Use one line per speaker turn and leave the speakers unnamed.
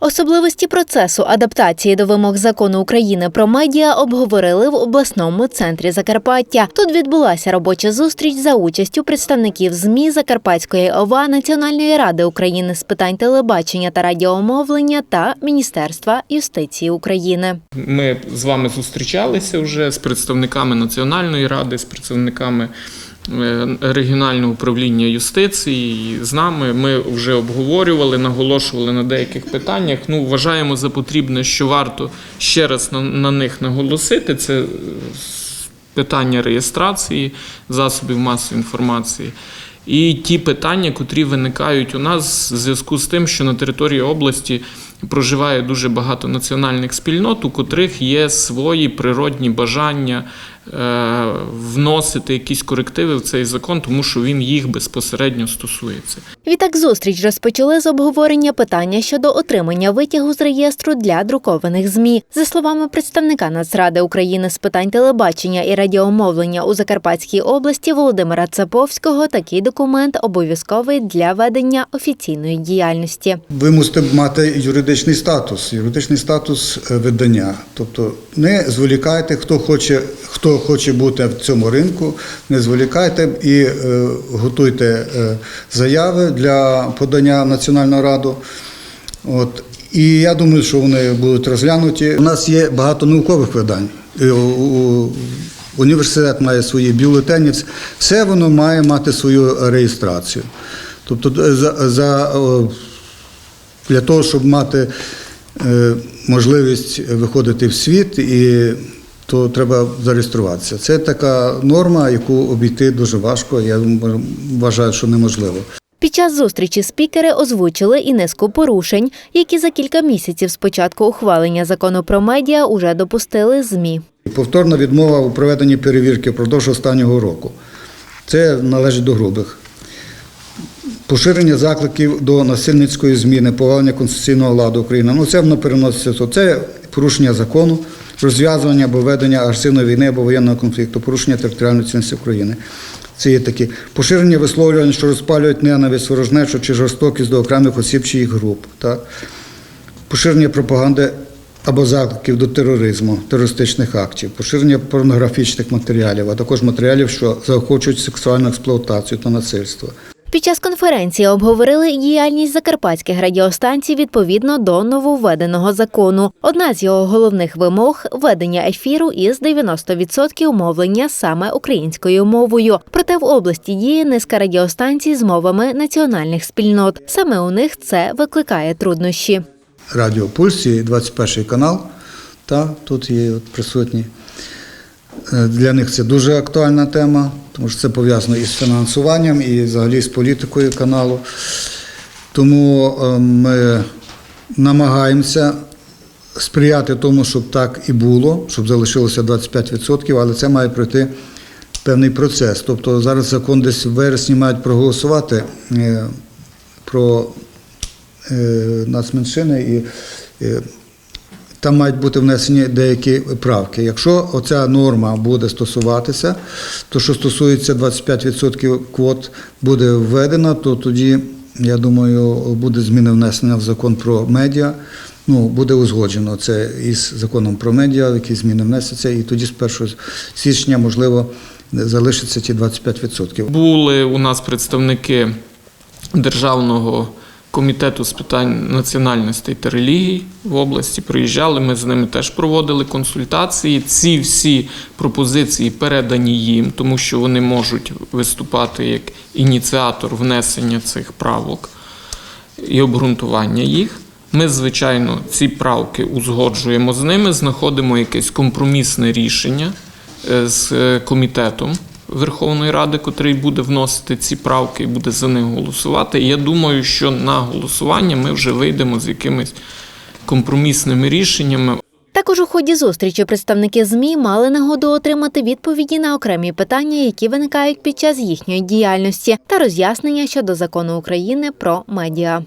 Особливості процесу адаптації до вимог закону України про медіа обговорили в обласному центрі Закарпаття. Тут відбулася робоча зустріч за участю представників ЗМІ Закарпатської ОВА, Національної ради України з питань телебачення та радіомовлення та Міністерства юстиції України.
Ми з вами зустрічалися вже з представниками Національної ради, з представниками е, регіонального управління юстиції. З нами ми вже обговорювали, наголошували на деяких питаннях. Ну, вважаємо за потрібне, що варто ще раз на, на них наголосити. Це е, питання реєстрації засобів масової інформації. І ті питання, котрі виникають у нас в зв'язку з тим, що на території області проживає дуже багато національних спільнот, у котрих є свої природні бажання вносити якісь корективи в цей закон, тому що він їх безпосередньо стосується.
Відтак зустріч розпочали з обговорення питання щодо отримання витягу з реєстру для друкованих ЗМІ. За словами представника Нацради України з питань телебачення і радіомовлення у Закарпатській області Володимира Цаповського, такий документ обов'язковий для ведення офіційної діяльності.
Ви мусите мати юридичний статус, юридичний статус е, видання. Тобто не зволікайте, хто хоче, хто хоче бути в цьому ринку, не зволікайте і е, готуйте е, заяви для подання в Національну раду. От. І я думаю, що вони будуть розглянуті. У нас є багато наукових видань. У- Університет має свої бюлетені. Все воно має мати свою реєстрацію. Тобто за, за для того, щоб мати е, можливість виходити в світ, і, то треба зареєструватися. Це така норма, яку обійти дуже важко. Я вважаю, що неможливо.
Під час зустрічі спікери озвучили і низку порушень, які за кілька місяців з початку ухвалення закону про медіа уже допустили ЗМІ.
Повторна відмова у проведенні перевірки впродовж останнього року. Це належить до грубих. Поширення закликів до насильницької зміни, повалення конституційного ладу України. Ну, це воно переноситься. Це порушення закону, розв'язування або ведення агресивної війни або воєнного конфлікту, порушення територіальної цінності України. Це є такі поширення висловлювань, що розпалюють ненависть, ворожнечу чи жорстокість до окремих осіб чи їх груп. Так? поширення пропаганди або закликів до тероризму, терористичних актів, поширення порнографічних матеріалів, а також матеріалів, що заохочують сексуальну експлуатацію та насильство.
Під час конференції обговорили діяльність закарпатських радіостанцій відповідно до нововведеного закону. Одна з його головних вимог ведення ефіру із 90% мовлення саме українською мовою. Проте в області діє низка радіостанцій з мовами національних спільнот. Саме у них це викликає труднощі.
Радіо Пульс і 21 канал, та тут є присутні. Е, Для них це дуже актуальна тема, тому що це пов'язано із фінансуванням і взагалі з політикою каналу. Тому е, ми намагаємося сприяти тому, щоб так і було, щоб залишилося 25%, але це має пройти певний процес. Тобто зараз закон десь в вересні мають проголосувати е, про нацменшини і там мають бути внесені деякі правки. Якщо оця норма буде стосуватися, то що стосується 25% квот буде введена, то тоді, я думаю, буде зміни внесення в закон про медіа. Ну, буде узгоджено це із законом про медіа, які зміни внесяться, і тоді з 1 січня, можливо, залишиться ті 25%.
Були у нас представники Державного комітету з питань національностей та релігій в області. Приїжджали, ми з ними теж проводили консультації. Ці всі пропозиції передані їм, тому що вони можуть виступати як ініціатор внесення цих правок і обґрунтування їх. Ми, звичайно, ці правки узгоджуємо з ними, знаходимо якесь компромісне рішення е, з е, комітетом Верховної Ради, котрий буде вносити ці правки і буде за них голосувати. Я думаю, що на голосування ми вже вийдемо з якимись компромісними рішеннями.
Також у ході зустрічі представники ЗМІ мали нагоду отримати відповіді на окремі питання, які виникають під час їхньої діяльності, та роз'яснення щодо закону України про медіа.